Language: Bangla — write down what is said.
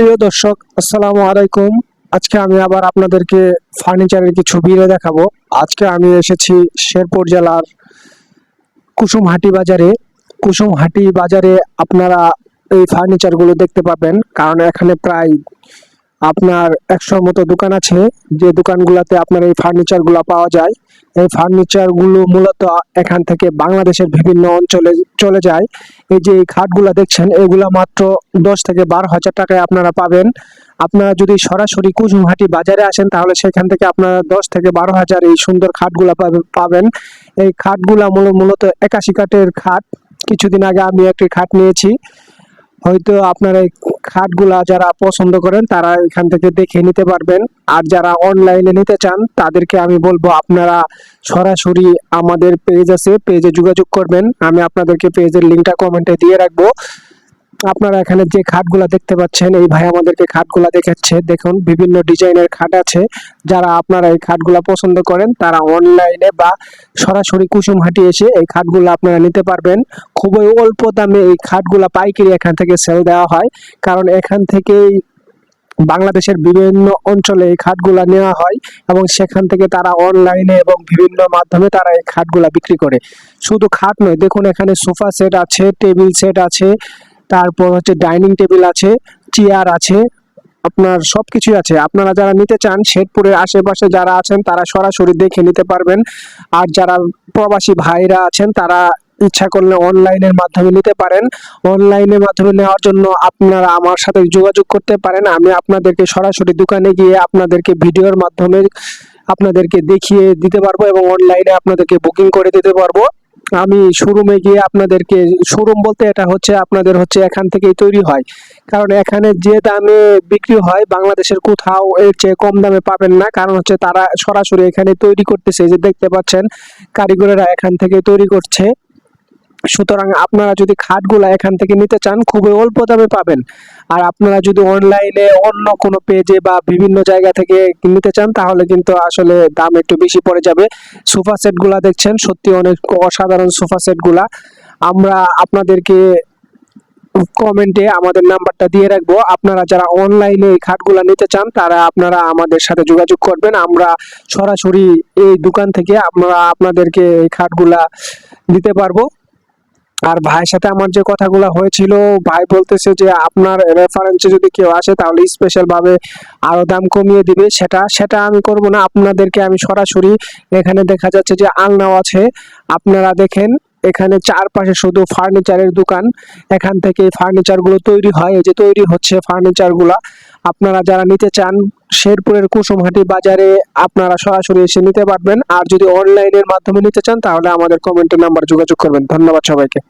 প্রিয় দর্শক, আসসালামু আলাইকুম। আজকে আমি আবার আপনাদেরকে ফার্নিচারের কিছু ভিড়ে দেখাবো। আজকে আমি এসেছি শেরপুর জেলার কুসুমহাটি বাজারে। কুসুমহাটি বাজারে আপনারা এই ফার্নিচারগুলো দেখতে পাবেন, কারণ এখানে প্রায় আপনার একশোর মতো দোকান আছে, যে দোকানগুলোতে আপনার এই ফার্নিচারগুলো পাওয়া যায়। এই ফার্নিচারগুলো মূলত এখান থেকে বাংলাদেশের বিভিন্ন অঞ্চলে চলে যায়। এই যে এই খাটগুলো দেখছেন, এগুলা মাত্র দশ থেকে বারো হাজার টাকায় আপনারা পাবেন। আপনারা যদি সরাসরি কুসুমহাটি বাজারে আসেন, তাহলে সেখান থেকে আপনারা দশ থেকে বারো হাজার এই সুন্দর খাটগুলা পাবে- পাবেন। এই খাটগুলা মূল- মূলত একাশি কাঠের খাট। কিছুদিন আগে আমি একটি খাট নিয়েছি। হয়তো আপনারা এই খাটগুলা যারা পছন্দ করেন, তারা এখান থেকে দেখে নিতে পারবেন। আর যারা অনলাইনে নিতে চান, তাদেরকে আমি বলব, আপনারা সরাসরি আমাদের পেজ আছে পেজে যোগাযোগ করবেন। আমি আপনাদেরকে পেজের লিঙ্কটা কমেন্টে দিয়ে রাখব। আপনারা এখানে যে খাটগুলা দেখতে পাচ্ছেন, এই ভাই আমাদেরকে খাটগুলা দেখাচ্ছে। দেখুন, বিভিন্ন ডিজাইনের খাট আছে। যারা আপনারা এই খাটগুলা পছন্দ করেন, তারা অনলাইনে বা সরাসরি কুসুম কুসুমহাটি এসে এই খাটগুলো আপনারা নিতে পারবেন। খুবই অল্প দামে এই খাটগুলা পাইকারি এখান থেকে সেল দেওয়া হয়। কারণ এখান থেকেই বাংলাদেশের বিভিন্ন অঞ্চলে এই খাটগুলা নেওয়া হয় এবং সেখান থেকে তারা অনলাইনে এবং বিভিন্ন মাধ্যমে তারা এই খাটগুলা বিক্রি করে। শুধু খাট নয়, দেখুন এখানে সোফা সেট আছে, টেবিল সেট আছে তারপর হচ্ছে ডাইনিং টেবিল আছে, চেয়ার আছে, আপনার সব কিছুই আছে। আপনারা যারা নিতে চান, শেরপুরের আশেপাশে যারা আছেন, তারা সরাসরি দেখে নিতে পারবেন। আর যারা প্রবাসী ভাইরা আছেন, তারা ইচ্ছা করলে অনলাইনের মাধ্যমে নিতে পারেন। অনলাইনের মাধ্যমে নেওয়ার জন্য আপনারা আমার সাথে যোগাযোগ করতে পারেন। আমি আপনাদেরকে সরাসরি দোকানে গিয়ে আপনাদেরকে ভিডিওর মাধ্যমে আপনাদেরকে দেখিয়ে দিতে পারব এবং অনলাইনে আপনাদেরকে বুকিং করে দিতে পারব। আমি শোরুমে গিয়ে আপনাদেরকে শোরুম বলতে এটা হচ্ছে আপনাদের হচ্ছে এখান থেকেই তৈরি হয়। কারণ এখানে যে দামে বিক্রি হয়, বাংলাদেশের কোথাও এর চেয়ে কম দামে পাবেন না। কারণ হচ্ছে তারা সরাসরি এখানে তৈরি করতেছে। যে দেখতে পাচ্ছেন, কারিগরেরা এখান থেকে তৈরি করছে। সুতরাং আপনারা যদি খাটগুলা এখান থেকে নিতে চান, খুবই অল্প দামে পাবেন। আর আপনারা যদি অনলাইনে অন্য কোনো পেজে বা বিভিন্ন জায়গা থেকে নিতে চান, তাহলে কিন্তু আসলে দাম একটু বেশি পড়ে যাবে। সোফা সেটগুলা দেখছেন, সত্যি অনেক অসাধারণ সোফা সেটগুলা। আমরা আপনাদেরকে কমেন্টে আমাদের নাম্বারটা দিয়ে রাখব। আপনারা যারা অনলাইনে এই খাটগুলা নিতে চান, তারা আপনারা আমাদের সাথে যোগাযোগ করবেন। আমরা সরাসরি এই দোকান থেকে আমরা আপনাদেরকে এই খাটগুলা দিতে পারব। আর ভাইয়ের সাথে আমার যে কথাগুলো হয়েছিল, ভাই বলতেছে যে আপনার রেফারেন্সে যদি কেউ আসে তাহলে স্পেশাল ভাবে আরও দাম কমিয়ে দিবে। সেটা সেটা আমি করব না। আপনাদেরকে আমি সরাসরি এখানে দেখা যাচ্ছে যে আলনাও আছে। আপনারা দেখেন, এখানে চারপাশে শুধু ফার্নিচারের দোকান। এখান থেকে ফার্নিচারগুলো তৈরি হয়। এই যে তৈরি হচ্ছে ফার্নিচারগুলা আপনারা যারা নিতে চান, শেরপুরের কুসুমহাটি বাজারে আপনারা সরাসরি এসে নিতে পারবেন। আর যদি অনলাইনের মাধ্যমে নিতে চান, তাহলে আমাদের কমেন্টের নাম্বার যোগাযোগ করবেন। ধন্যবাদ সবাইকে।